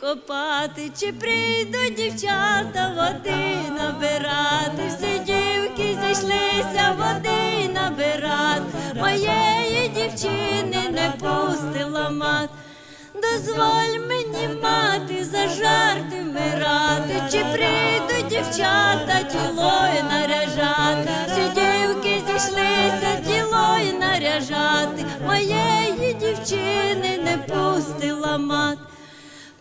копати, чи прийдуть дівчата води набирати, всі дівки зійшлися води набирати, моєї дівчини не пустила мат. Дозволь мені мати за жарти вмирати, чи прийдуть дівчата тілою наряжати, всі дівки зійшлися тілою наряжати, моєї дівчини не пустила мат.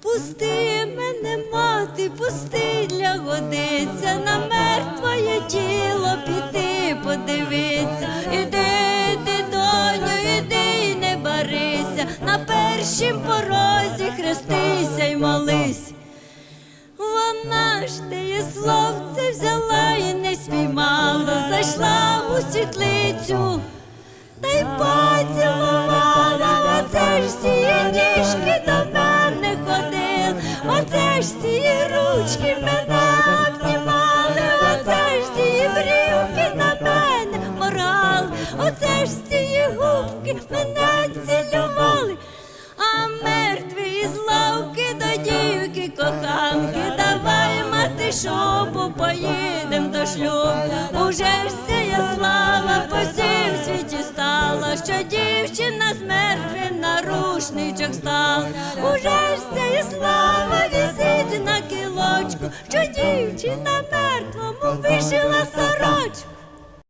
Пусти мене, мати, пусти для годиця, на мертвоє тіло піти подивиться. Іди, іди, доню, іди й не барися, на першім порозі хрестися й молись. Вона ж теє словце взяла і не спіймала, зайшла у світлицю. Та й поцілувала, ручки мене обнімали, оце ж цієї брюки на мене морали, оце ж цієї губки мене цілювали. А мертві із лавки до дівки коханки, давай мати шопу, поїдем до шлюбу. Уже ж сія слава по всім світі стала, що дівчина з мертвим на рушничок стала. Уже ж сія слава що дівчина мертвому вишила сорочку.